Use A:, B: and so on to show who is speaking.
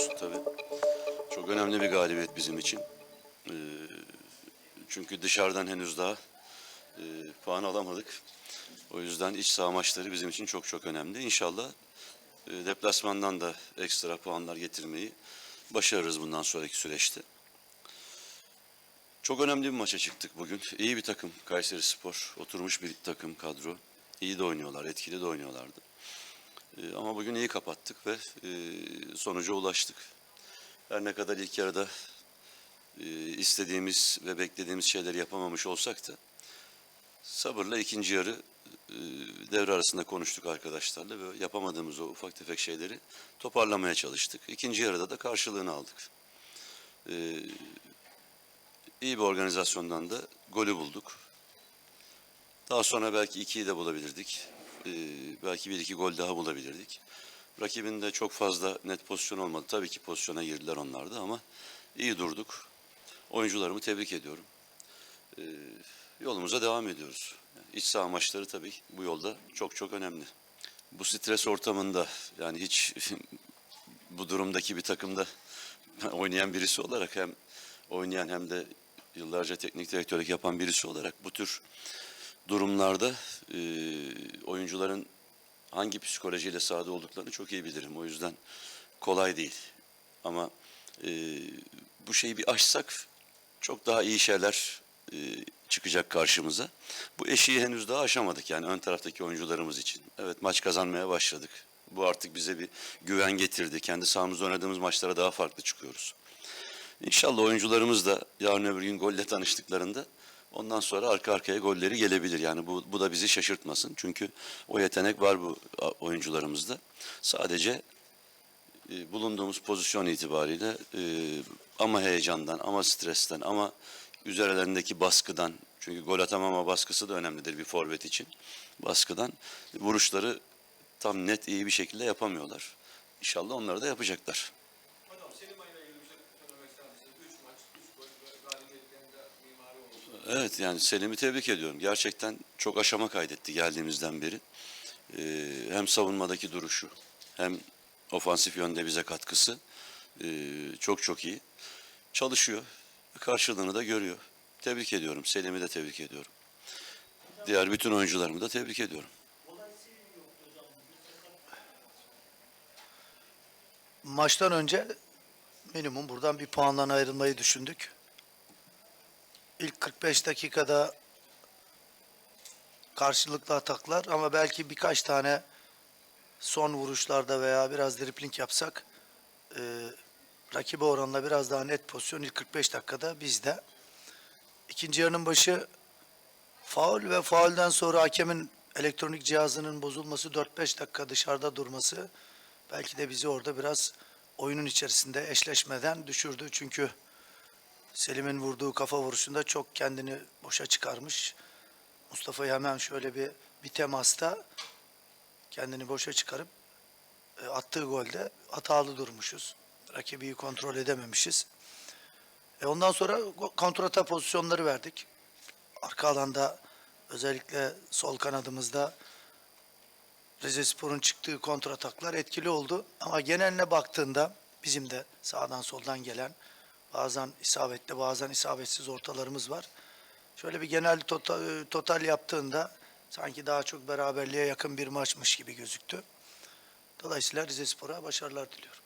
A: olsun tabii. Çok önemli bir galibiyet bizim için. Ee, çünkü dışarıdan henüz daha e, puan alamadık. O yüzden iç saha maçları bizim için çok çok önemli. İnşallah e, deplasmandan da ekstra puanlar getirmeyi başarırız bundan sonraki süreçte. Çok önemli bir maça çıktık bugün. İyi bir takım Kayseri Spor. Oturmuş bir takım kadro. İyi de oynuyorlar, etkili de oynuyorlardı. Ee, ama bugün iyi kapattık ve e, sonuca ulaştık. Her ne kadar ilk yarıda e, istediğimiz ve beklediğimiz şeyleri yapamamış olsak da sabırla ikinci yarı e, devre arasında konuştuk arkadaşlarla ve yapamadığımız o ufak tefek şeyleri toparlamaya çalıştık. İkinci yarıda da karşılığını aldık. E, iyi bir organizasyondan da golü bulduk. Daha sonra belki ikiyi de bulabilirdik. Ee, belki bir iki gol daha bulabilirdik. Rakibin de çok fazla net pozisyon olmadı. Tabii ki pozisyona girdiler onlar da ama iyi durduk. Oyuncularımı tebrik ediyorum. Ee, yolumuza devam ediyoruz. Yani iç saha maçları tabii bu yolda çok çok önemli. Bu stres ortamında yani hiç bu durumdaki bir takımda oynayan birisi olarak hem oynayan hem de yıllarca teknik direktörlük yapan birisi olarak bu tür durumlarda e, oyuncuların hangi psikolojiyle sahada olduklarını çok iyi bilirim. O yüzden kolay değil. Ama e, bu şeyi bir aşsak çok daha iyi şeyler e, çıkacak karşımıza. Bu eşiği henüz daha aşamadık yani ön taraftaki oyuncularımız için. Evet maç kazanmaya başladık. Bu artık bize bir güven getirdi. Kendi sahamızda oynadığımız maçlara daha farklı çıkıyoruz. İnşallah oyuncularımız da yarın öbür gün golle tanıştıklarında ondan sonra arka arkaya golleri gelebilir. Yani bu, bu da bizi şaşırtmasın. Çünkü o yetenek var bu oyuncularımızda. Sadece e, bulunduğumuz pozisyon itibariyle e, ama heyecandan ama stresten ama üzerlerindeki baskıdan çünkü gol atamama baskısı da önemlidir bir forvet için. Baskıdan vuruşları tam net iyi bir şekilde yapamıyorlar. İnşallah onları da yapacaklar. Evet yani Selim'i tebrik ediyorum. Gerçekten çok aşama kaydetti geldiğimizden beri. Ee, hem savunmadaki duruşu hem ofansif yönde bize katkısı ee, çok çok iyi. Çalışıyor. Karşılığını da görüyor. Tebrik ediyorum. Selim'i de tebrik ediyorum. Diğer bütün oyuncularımı da tebrik ediyorum.
B: Maçtan önce minimum buradan bir puandan ayrılmayı düşündük. İlk 45 dakikada karşılıklı ataklar ama belki birkaç tane son vuruşlarda veya biraz dripling yapsak e, rakibe oranla biraz daha net pozisyon ilk 45 dakikada bizde. İkinci yarının başı faul ve faulden sonra hakemin elektronik cihazının bozulması 4-5 dakika dışarıda durması belki de bizi orada biraz oyunun içerisinde eşleşmeden düşürdü. Çünkü Selim'in vurduğu kafa vuruşunda çok kendini boşa çıkarmış. Mustafa'yı hemen şöyle bir bir temasta kendini boşa çıkarıp e, attığı golde hatalı durmuşuz. Rakibi kontrol edememişiz. E ondan sonra kontrata pozisyonları verdik. Arka alanda özellikle sol kanadımızda Rize Spor'un çıktığı kontrataklar etkili oldu. Ama geneline baktığında bizim de sağdan soldan gelen bazen isabetli bazen isabetsiz ortalarımız var. Şöyle bir genel total, total yaptığında sanki daha çok beraberliğe yakın bir maçmış gibi gözüktü. Dolayısıyla Rize Spor'a başarılar diliyorum.